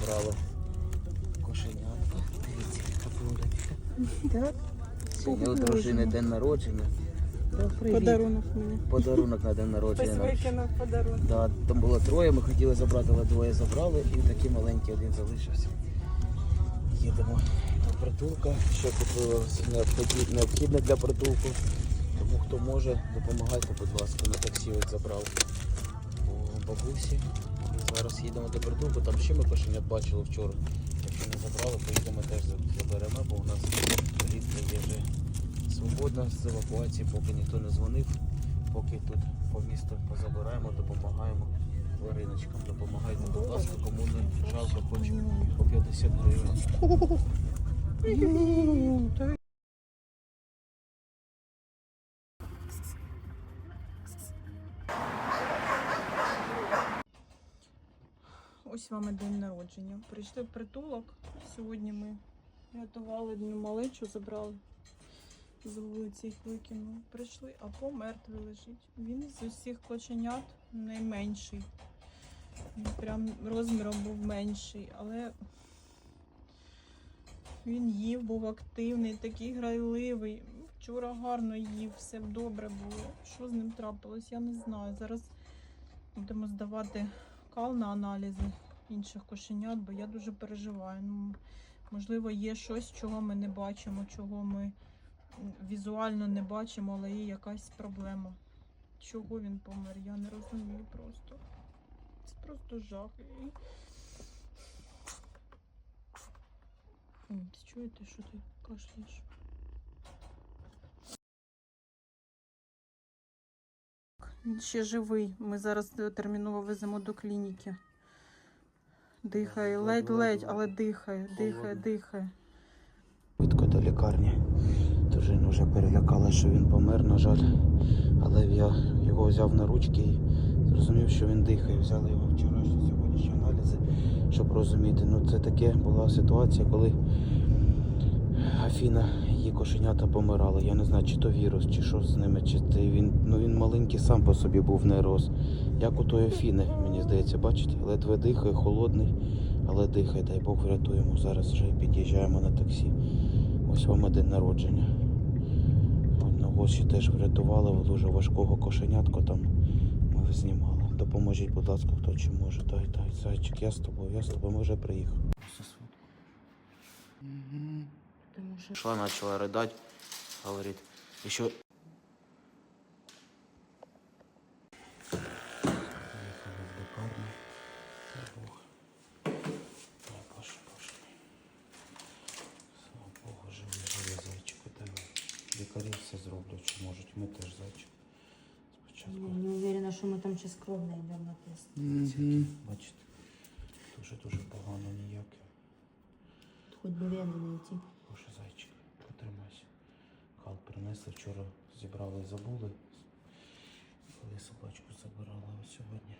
забрали кошенятка. Дивіться, яка булочка. Сьогодні у дружини день народження. Подарунок мені. Подарунок на день народження. нам. викинув подарунок. Да, там було троє, ми хотіли забрати, але двоє забрали і такий маленький один залишився. Їдемо до притулка, що купили необхідне, необхідне для притулку. Тому хто може, допомагайте, будь ласка, на таксі от забрав у бабусі. Зараз їдемо до притулку, там ще ми кошенят бачили вчора. Якщо не забрали, поїдемо теж заберемо, бо у нас влітка є вже свободна з евакуації, поки ніхто не дзвонив. Поки тут по місту позабираємо, допомагаємо твариночкам. Допомагайте, будь ласка, кому не жалко, хоч по 50 гривень. Ось вам день народження. Прийшли в притулок. Сьогодні ми рятували дню малечу, забрали з вулиці їх викинули. Прийшли, а помертвий лежить. Він з усіх кошенят найменший. Він прям розміром був менший, але він їв, був активний, такий грайливий. Вчора гарно їв, все добре було. Що з ним трапилось, я не знаю. Зараз будемо здавати кал на аналізи інших кошенят, бо я дуже переживаю. Ну, можливо, є щось, чого ми не бачимо, чого ми візуально не бачимо, але є якась проблема. Чого він помер, я не розумію просто. Це просто жах. Ти Чуєте, що ти кашляєш? Він ще живий. Ми зараз терміново веземо до клініки. Дихає, ледь-ледь, але дихає, дихає, Холодно. дихає. Швидко до лікарні. Дружина вже перелякала, що він помер, на жаль. Але я його взяв на ручки і зрозумів, що він дихає. Взяли його вчорашні сьогоднішні аналізи, щоб розуміти. Ну це таке була ситуація, коли Афіна, її кошенята помирали. Я не знаю, чи то вірус, чи що з ними, чи це він. Ну він маленький сам по собі був не рос. Як у тої Афіни, мені здається, бачите, ледве дихає, холодний, але дихає, дай Бог врятуємо. Зараз вже під'їжджаємо на таксі. Ось вам день народження. Одного ще теж врятували, дуже важкого кошенятку там ми знімали. Допоможіть, будь ласка, хто чи може. Дай, дай, зайчик, я з тобою, я з тобою, ми вже приїхали. Что Шла, начала рыдать, говорит, еще... Приехали в лікарню. Дай Бог. Дай Боже, Боже. Слава Богу, живий, живий зайчику. Дай лікарі все зроблять, що можуть. Ми теж зайчик. Спочатку. я не уверена, что мы там сейчас кровно идем на тест. Бачите, бачите. Дуже-дуже погано ніяке. Хоть бы вены найти. Боже, зайчик, потримайся. Кал принесли вчора, зібрали і забули. Коли собачку забирали а сьогодні.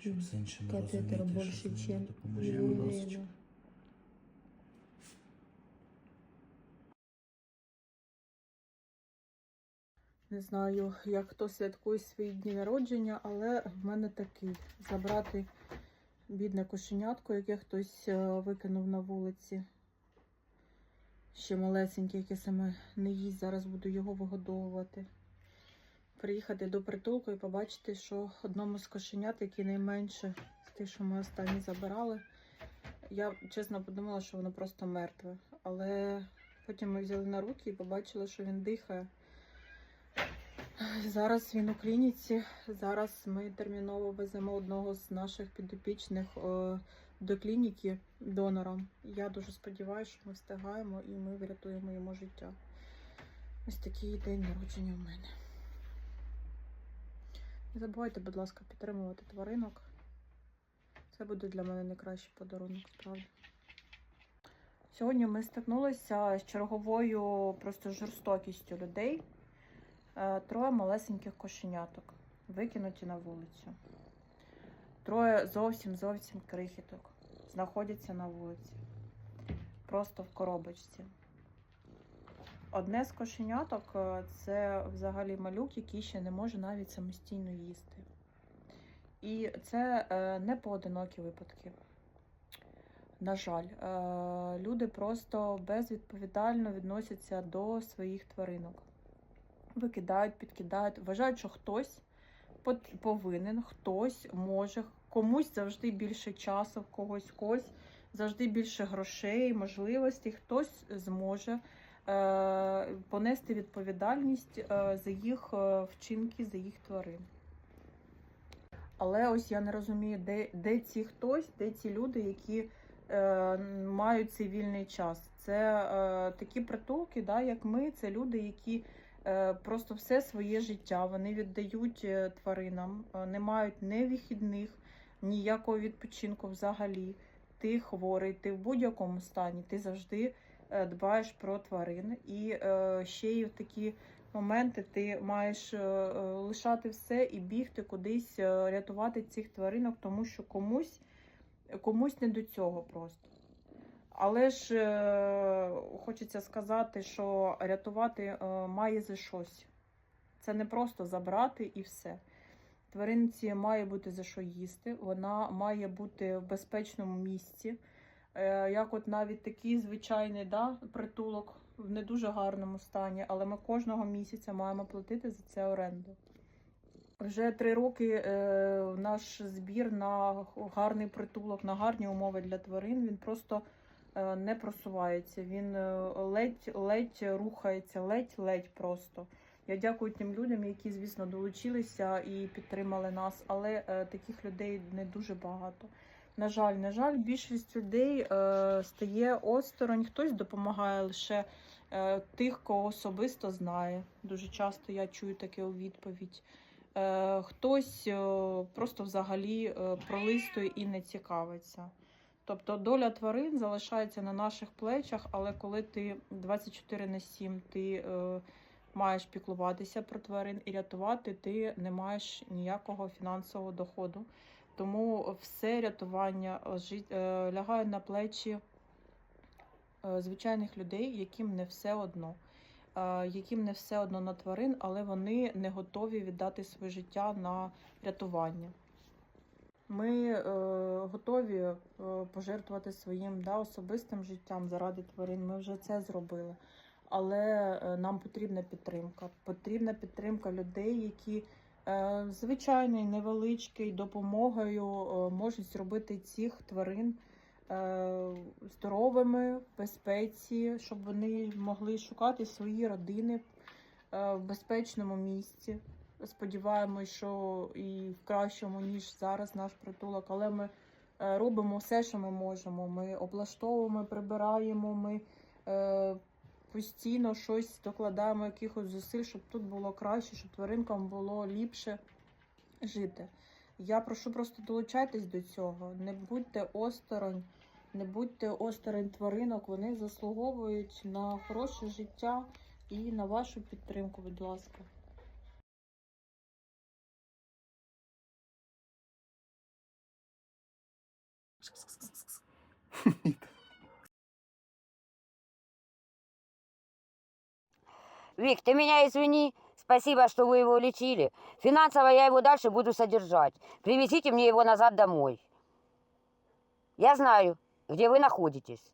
Щоб з іншими Катетер розуміти, больше, що з ними чем допоможіть, будь ласка. Не знаю, як хто святкує свої дні народження, але в мене такий забрати бідне кошенятко, яке хтось е, викинув на вулиці. Ще малесеньке, яке саме не їсть. Зараз буду його вигодовувати. Приїхати до притулку і побачити, що одному з кошенят, який найменше з тих, що ми останні забирали, я чесно подумала, що воно просто мертве. Але потім ми взяли на руки і побачили, що він дихає. Зараз він у клініці. Зараз ми терміново веземо одного з наших підопічних е, до клініки донором. Я дуже сподіваюся, що ми встигаємо і ми врятуємо йому життя. Ось такий день народження в мене. Не забувайте, будь ласка, підтримувати тваринок. Це буде для мене найкращий подарунок, справді. Сьогодні ми стикнулися з черговою просто жорстокістю людей. Е, Троє малесеньких кошеняток, викинуті на вулицю. Троє зовсім зовсім крихіток. Знаходяться на вулиці. Просто в коробочці. Одне з кошеняток е, це взагалі малюк, який ще не може навіть самостійно їсти. І це е, не поодинокі випадки. На жаль, люди просто безвідповідально відносяться до своїх тваринок. Викидають, підкидають, вважають, що хтось повинен, хтось може, комусь завжди більше часу, в когось когось завжди більше грошей, можливостей, хтось зможе е, понести відповідальність е, за їх е, вчинки, за їх тварин. Але ось я не розумію, де, де ці хтось, де ці люди, які е, мають цей вільний час. Це е, такі притулки, да, як ми, це люди, які просто все своє життя вони віддають е, тваринам, е, не мають ні вихідних, ніякого відпочинку взагалі. Ти хворий, ти в будь-якому стані, ти завжди е, дбаєш про тварин. І е, ще й в такі моменти ти маєш е, е, лишати все і бігти кудись, е, рятувати цих тваринок, тому що комусь, комусь не до цього просто. Але ж е, хочеться сказати, що рятувати е, має за щось. Це не просто забрати і все. Тваринці має бути за що їсти, вона має бути в безпечному місці. Е, Як от навіть такий звичайний да, притулок в не дуже гарному стані, але ми кожного місяця маємо платити за це оренду. Вже три роки наш збір на гарний притулок, на гарні умови для тварин, він просто не просувається. Він е, ледь, ледь рухається, ледь-ледь просто. Я дякую тим людям, які, звісно, долучилися і підтримали нас, але е, таких людей не дуже багато. На жаль, на жаль, більшість людей е, стає осторонь, хтось допомагає лише е, тих, кого особисто знає. Дуже часто я чую таке у відповідь. Е, хтось е, просто взагалі е, пролистує і не цікавиться. Тобто доля тварин залишається на наших плечах, але коли ти 24 на 7 ти е, маєш піклуватися про тварин і рятувати, ти не маєш ніякого фінансового доходу. Тому все рятування е, е, лягає на плечі е, звичайних людей, яким не все одно. Яким не все одно на тварин, але вони не готові віддати своє життя на рятування. Ми е, готові е, пожертвувати своїм да, особистим життям заради тварин. Ми вже це зробили. Але е, нам потрібна підтримка. Потрібна підтримка людей, які е, звичайною невеличкою допомогою е, можуть зробити цих тварин е, здоровими, в безпеці, щоб вони могли шукати свої родини в безпечному місці. Сподіваємось, що і в кращому, ніж зараз наш притулок, але ми е, робимо все, що ми можемо. Ми облаштовуємо, прибираємо, ми е, постійно щось докладаємо, якихось зусиль, щоб тут було краще, щоб тваринкам було ліпше жити. Я прошу просто долучайтесь до цього. Не будьте осторонь, не будьте осторонь тваринок. Вони заслуговують на хороше життя і на вашу підтримку, будь ласка. Вик, ты меня извини. Спасибо, что вы его лечили. Финансово я его дальше буду содержать. Привезите мне его назад домой. Я знаю, где вы находитесь.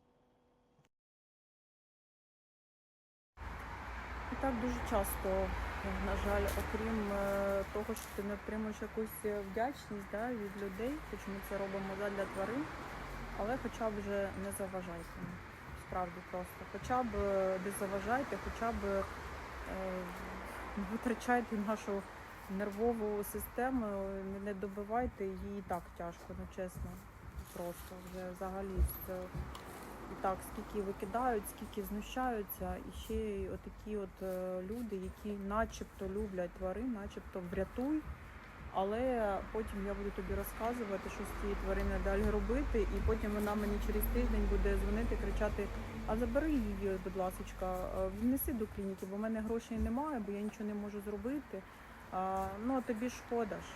І так дуже часто, на жаль, окрім е, того, що ти не отримуєш якусь е, вдячність да, від людей, хоч ми це робимо задля тварин, але хоча б вже не заважайте. Справді просто. Хоча б е, не заважайте, хоча б е, не витрачайте нашу нервову систему, не- не добивайте її і так тяжко, ну чесно. Просто вже взагалі це і так, скільки викидають, скільки знущаються, і ще й отакі от е, люди, які начебто люблять тварин, начебто врятуй. Але потім я буду тобі розказувати, що з цієї тварини далі робити, і потім вона мені через тиждень буде дзвонити, кричати: А забери її, будь ласка, внеси до клініки, бо в мене грошей немає, бо я нічого не можу зробити. А, ну а тобі шкода ж.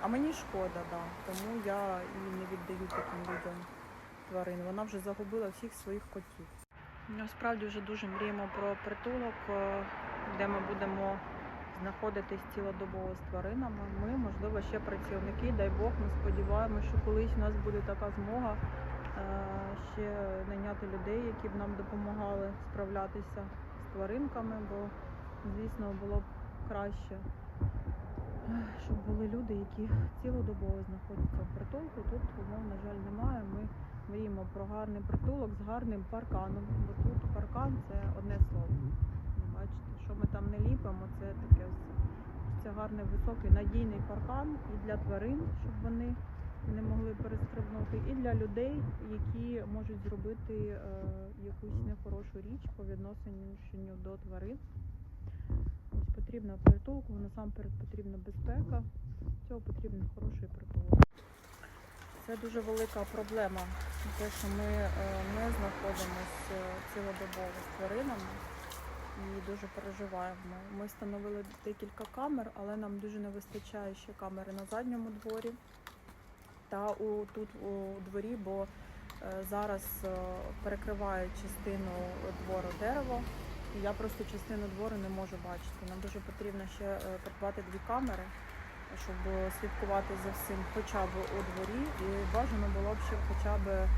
А мені шкода, да. Тому я і не віддаю таким людям тварин. Вона вже загубила всіх своїх котів. Насправді вже дуже мріємо про притулок, е, де ми будемо знаходитись цілодобово з тваринами. Ми, можливо, ще працівники, дай Бог, ми сподіваємося, що колись у нас буде така змога ще найняти людей, які б нам допомагали справлятися з тваринками, бо, звісно, було б краще, щоб були люди, які цілодобово знаходяться в притулку. Тут умов, на жаль, немає. Ми мріємо про гарний притулок з гарним парканом, бо тут паркан це одне слово. Бачите, що ми там не ліпимо, це таке. Це гарний високий надійний паркан і для тварин, щоб вони не могли перестрибнути, і для людей, які можуть зробити е, якусь нехорошу річ по відношенню до тварин. Ось потрібна притулку, насамперед потрібна безпека. Цього потрібен хороший притулок. Це дуже велика проблема, те, що ми е, не знаходимося цілодобово з тваринами і дуже переживаємо. Ми встановили декілька камер, але нам дуже не вистачає ще камери на задньому дворі та у, тут у дворі, бо е, зараз е, перекриває частину двору дерево. І я просто частину двору не можу бачити. Нам дуже потрібно ще е, придбати дві камери, щоб слідкувати за всім хоча б у дворі. І бажано було б ще хоча б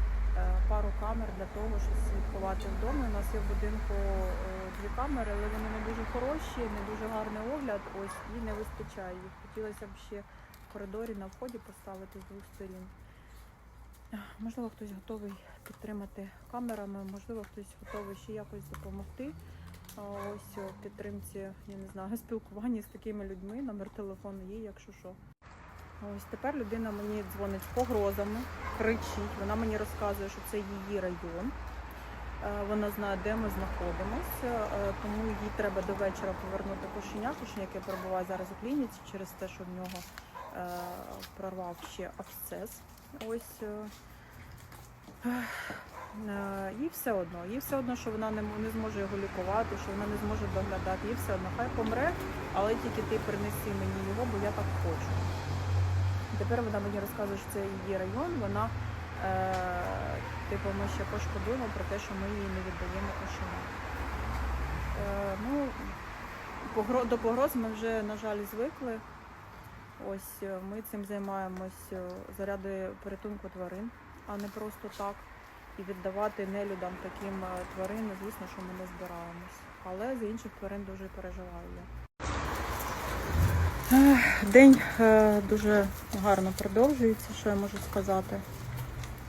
пару камер для того, щоб слідкувати в домі. У нас є в будинку дві камери, але вони не дуже хороші, не дуже гарний огляд. Ось і не вистачає їх. Хотілося б ще в коридорі на вході поставити з двох сторін. Можливо, хтось готовий підтримати камерами, можливо, хтось готовий ще якось допомогти. Ось у підтримці, я не знаю, спілкування з такими людьми. Номер телефону є, якщо що. Ось тепер людина мені дзвонить з погрозами, кричить. Вона мені розказує, що це її район. Е, Вона знає, де ми знаходимося, е, тому їй треба до вечора повернути кошеня. Кошеня, яке перебуває зараз у клініці через те, що в нього е, прорвав ще абсцес. Ось. Їй все одно, їй все одно, що вона не, зможе його лікувати, що вона не зможе доглядати. Їй все одно, хай помре, але тільки ти принеси мені його, бо я так хочу. Тепер вона мені розказує, що це її район. Вона, типу, ми ще пошкодуємо про те, що ми їй не віддаємо кошеня. Е, ну, погро- до погроз ми вже, на жаль, звикли. Ось е, ми цим займаємось е, заради порятунку тварин, а не просто так. І віддавати нелюдам таким е, тварин, звісно, що ми не збираємось. Але за інших тварин дуже переживаю я. День дуже гарно продовжується, що я можу сказати.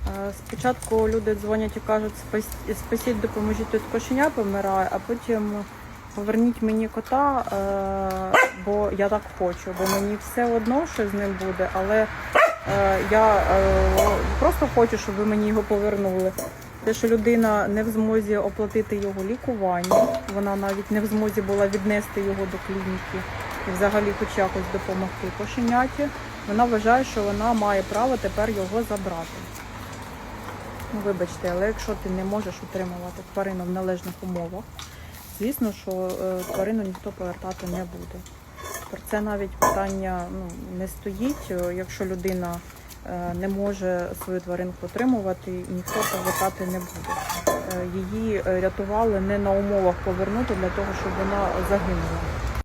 Е, Спочатку люди дзвонять і кажуть, «Спас- спасіть, допоможіть, тут кошеня помирає, а потім поверніть мені кота, е, бо я так хочу, бо мені все одно, що з ним буде, але е, я просто хочу, щоб ви мені його повернули. Те, що людина не в змозі оплатити його лікування, вона навіть не в змозі була віднести його до клініки і взагалі хоч якось допомогти кошеняті, вона вважає, що вона має право тепер його забрати. Ну, вибачте, але якщо ти не можеш утримувати тварину в належних умовах, звісно, що е, тварину ніхто повертати не буде. Про це навіть питання ну, не стоїть. Е, Якщо людина е, не може свою тваринку утримувати, ніхто повертати не буде. Її рятували не на умовах повернути для того, щоб вона загинула.